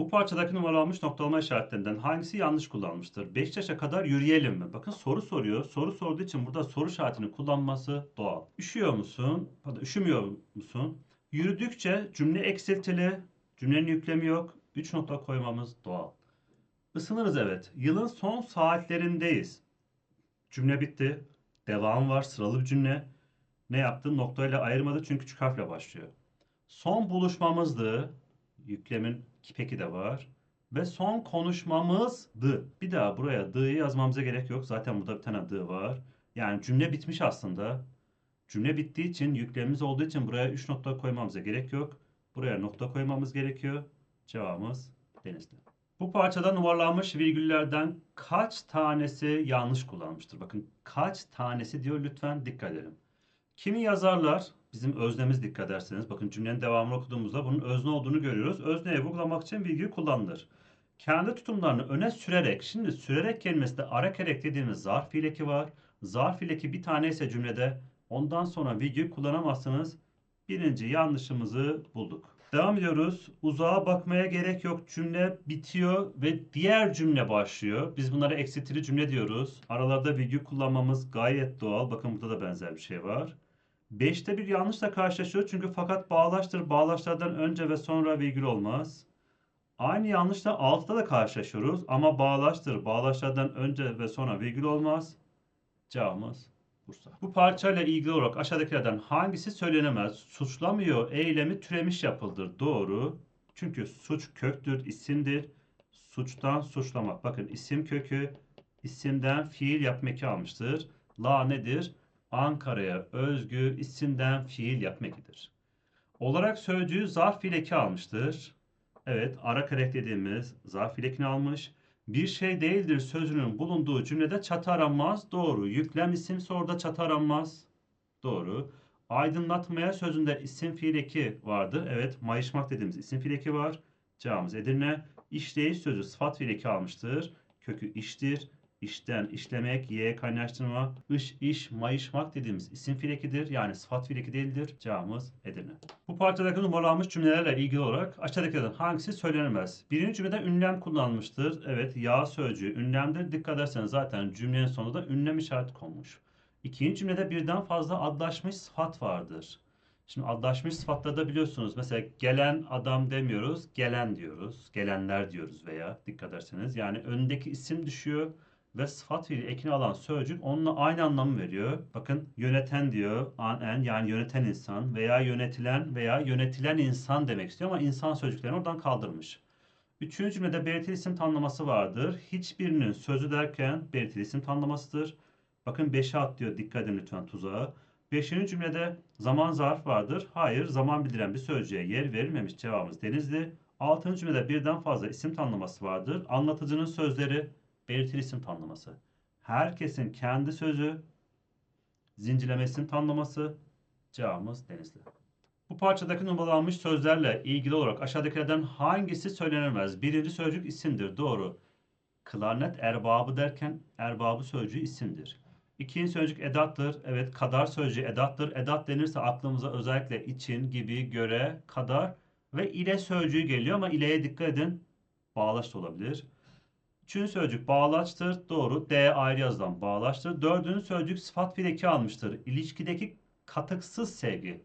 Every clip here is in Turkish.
Bu parçadaki numaralanmış noktalama işaretlerinden hangisi yanlış kullanmıştır? Beşiktaş'a kadar yürüyelim mi? Bakın soru soruyor. Soru sorduğu için burada soru işaretini kullanması doğal. Üşüyor musun? Pardon, üşümüyor musun? Yürüdükçe cümle eksiltili, cümlenin yüklemi yok. 3 nokta koymamız doğal. Isınırız evet. Yılın son saatlerindeyiz. Cümle bitti. Devam var. Sıralı bir cümle. Ne yaptı? Noktayla ayırmadı çünkü küçük harfle başlıyor. Son buluşmamızdı. Yüklemin peki de var. Ve son konuşmamızdı. Bir daha buraya dı'yı yazmamıza gerek yok. Zaten burada bir tane dı var. Yani cümle bitmiş aslında. Cümle bittiği için yüklemimiz olduğu için buraya 3 nokta koymamıza gerek yok. Buraya nokta koymamız gerekiyor. Cevabımız denizli. Bu parçada numaralanmış virgüllerden kaç tanesi yanlış kullanmıştır? Bakın kaç tanesi diyor lütfen dikkat edelim. Kimi yazarlar bizim öznemiz dikkat ederseniz bakın cümlenin devamını okuduğumuzda bunun özne olduğunu görüyoruz. Özneye vurgulamak için virgül kullanılır. Kendi tutumlarını öne sürerek şimdi sürerek kelimesinde ara kerek dediğimiz zarf fiileki var. Zarf fiileki bir tane ise cümlede ondan sonra virgül kullanamazsınız. Birinci yanlışımızı bulduk. Devam ediyoruz. Uzağa bakmaya gerek yok. Cümle bitiyor ve diğer cümle başlıyor. Biz bunlara eksiltili cümle diyoruz. Aralarda virgül kullanmamız gayet doğal. Bakın burada da benzer bir şey var. Beşte bir yanlışla karşılaşıyor çünkü fakat bağlaçtır. Bağlaçlardan önce ve sonra virgül olmaz. Aynı yanlışla 6'da da karşılaşıyoruz ama bağlaçtır. Bağlaçlardan önce ve sonra virgül olmaz. Cevabımız Bursa. Bu parçayla ilgili olarak aşağıdakilerden hangisi söylenemez? Suçlamıyor eylemi türemiş yapıldır. Doğru. Çünkü suç köktür, isimdir. Suçtan suçlamak. Bakın isim kökü isimden fiil yapmak almıştır. La nedir? Ankara'ya özgü isimden fiil yapmakidir. Olarak sözcüğü zarf fiil eki almıştır. Evet, ara karek dediğimiz zarf fiil ekini almış. Bir şey değildir sözünün bulunduğu cümlede çatı aranmaz. Doğru. Yüklem isimse orada çatı aranmaz. Doğru. Aydınlatmaya sözünde isim fiil eki vardı. Evet, mayışmak dediğimiz isim fiil eki var. Cevabımız Edirne. İşleyiş sözü sıfat fiil eki almıştır. Kökü iştir. İşten, işlemek, ye kaynaştırma, ış, iş, mayışmak dediğimiz isim fiilekidir. Yani sıfat fiileki değildir. Cevabımız Edirne. Bu parçadaki numaralanmış cümlelerle ilgili olarak aşağıdakilerden hangisi söylenemez? Birinci cümlede ünlem kullanılmıştır. Evet, ya sözcüğü ünlemdir. Dikkat ederseniz zaten cümlenin sonunda ünlem işareti konmuş. İkinci cümlede birden fazla adlaşmış sıfat vardır. Şimdi adlaşmış sıfatlarda biliyorsunuz mesela gelen adam demiyoruz, gelen diyoruz. Gelenler diyoruz veya dikkat ederseniz. Yani öndeki isim düşüyor ve sıfat fiili ekini alan sözcük onunla aynı anlamı veriyor. Bakın yöneten diyor, an en yani yöneten insan veya yönetilen veya yönetilen insan demek istiyor ama insan sözcüklerini oradan kaldırmış. Üçüncü cümlede belirtili isim tanımlaması vardır. Hiçbirinin sözü derken belirtili isim tanımlamasıdır. Bakın 5'e at diyor. Dikkat edin lütfen tuzağa. Beşinci cümlede zaman zarf vardır. Hayır, zaman bildiren bir sözcüğe yer verilmemiş. Cevabımız denizli. Altıncı cümlede birden fazla isim tanımlaması vardır. Anlatıcının sözleri belirtili isim tanımlaması. Herkesin kendi sözü, zincirleme isim tanımlaması. Cevabımız denizli. Bu parçadaki numaralanmış sözlerle ilgili olarak aşağıdakilerden hangisi söylenemez? Birinci sözcük isimdir. Doğru. Klarnet erbabı derken erbabı sözcüğü isimdir. İkinci sözcük edattır. Evet kadar sözcüğü edattır. Edat denirse aklımıza özellikle için, gibi, göre, kadar ve ile sözcüğü geliyor ama ileye dikkat edin. Bağlaç da olabilir. Üçüncü sözcük bağlaçtır. Doğru. D ayrı yazılan bağlaçtır. Dördüncü sözcük sıfat fiil eki almıştır. İlişkideki katıksız sevgi.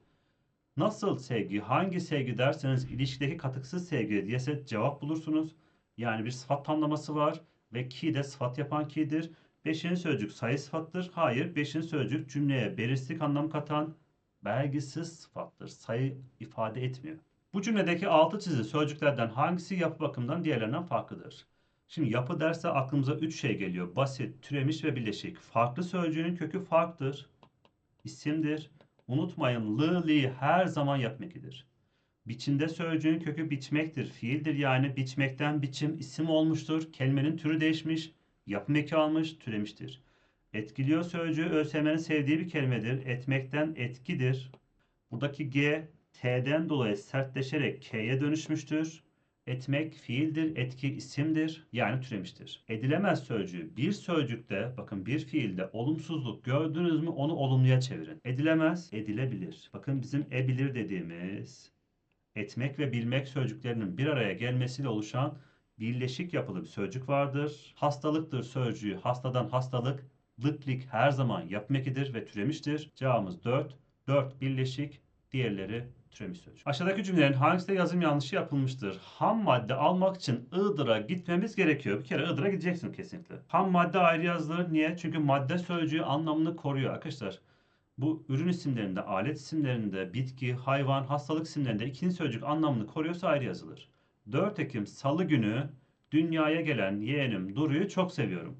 Nasıl sevgi? Hangi sevgi derseniz ilişkideki katıksız sevgi diyese cevap bulursunuz. Yani bir sıfat tamlaması var ve ki de sıfat yapan ki'dir. Beşinci sözcük sayı sıfattır. Hayır. Beşinci sözcük cümleye belirsizlik anlam katan belgisiz sıfattır. Sayı ifade etmiyor. Bu cümledeki altı çizili sözcüklerden hangisi yapı bakımından diğerlerinden farklıdır? Şimdi yapı derse aklımıza üç şey geliyor. Basit, türemiş ve bileşik. Farklı sözcüğünün kökü farktır. İsimdir. Unutmayın lı li her zaman yapmakidir. Biçimde sözcüğün kökü biçmektir. Fiildir yani biçmekten biçim isim olmuştur. Kelimenin türü değişmiş. Yapım eki almış, türemiştir. Etkiliyor sözcüğü ÖSYM'nin sevdiği bir kelimedir. Etmekten etkidir. Buradaki G, T'den dolayı sertleşerek K'ye dönüşmüştür. Etmek fiildir, etki isimdir yani türemiştir. Edilemez sözcüğü bir sözcükte bakın bir fiilde olumsuzluk gördünüz mü onu olumluya çevirin. Edilemez, edilebilir. Bakın bizim ebilir dediğimiz etmek ve bilmek sözcüklerinin bir araya gelmesiyle oluşan birleşik yapılı bir sözcük vardır. Hastalıktır sözcüğü hastadan hastalık, lıklik her zaman yapmak idir ve türemiştir. Cevabımız 4. 4 birleşik, diğerleri türemiş sözcük. Aşağıdaki cümlelerin hangisinde yazım yanlışı yapılmıştır? Ham madde almak için Iğdır'a gitmemiz gerekiyor. Bir kere Iğdır'a gideceksin kesinlikle. Ham madde ayrı yazılır. Niye? Çünkü madde sözcüğü anlamını koruyor arkadaşlar. Bu ürün isimlerinde, alet isimlerinde, bitki, hayvan, hastalık isimlerinde ikinci sözcük anlamını koruyorsa ayrı yazılır. 4 Ekim Salı günü dünyaya gelen yeğenim Duru'yu çok seviyorum.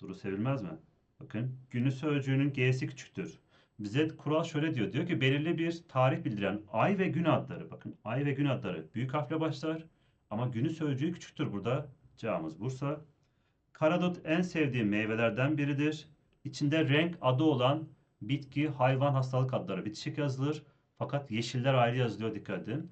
Duru sevilmez mi? Bakın günü sözcüğünün G'si küçüktür. Bize kural şöyle diyor. Diyor ki belirli bir tarih bildiren ay ve gün adları. Bakın ay ve gün adları büyük harfle başlar. Ama günü sözcüğü küçüktür burada. Cevabımız Bursa. Karadut en sevdiğim meyvelerden biridir. İçinde renk adı olan bitki, hayvan, hastalık adları bitişik yazılır. Fakat yeşiller ayrı yazılıyor dikkat edin.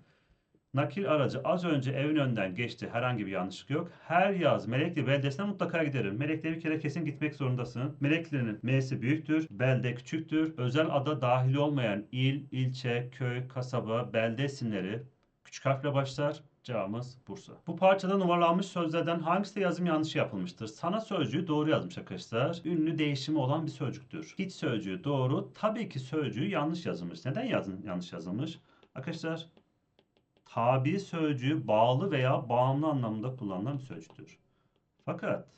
Nakil aracı az önce evin önünden geçti. Herhangi bir yanlışlık yok. Her yaz Melekli beldesine mutlaka giderim. Melekli'ye bir kere kesin gitmek zorundasın. Melekli'nin M'si büyüktür, belde küçüktür. Özel ada dahil olmayan il, ilçe, köy, kasaba, belde isimleri küçük harfle başlar. Cevabımız Bursa. Bu parçada numaralanmış sözlerden hangisi yazım yanlışı yapılmıştır? Sana sözcüğü doğru yazmış arkadaşlar. Ünlü değişimi olan bir sözcüktür. Hiç sözcüğü doğru. Tabii ki sözcüğü yanlış yazılmış. Neden yazın, yanlış yazılmış? Arkadaşlar tabi sözcüğü bağlı veya bağımlı anlamında kullanılan bir sözcüktür. Fakat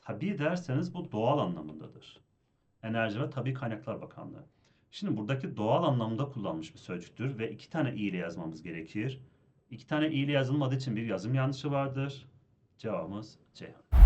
tabi derseniz bu doğal anlamındadır. Enerji ve Tabi Kaynaklar Bakanlığı. Şimdi buradaki doğal anlamda kullanılmış bir sözcüktür ve iki tane i ile yazmamız gerekir. İki tane i ile yazılmadığı için bir yazım yanlışı vardır. Cevabımız Ceyhan.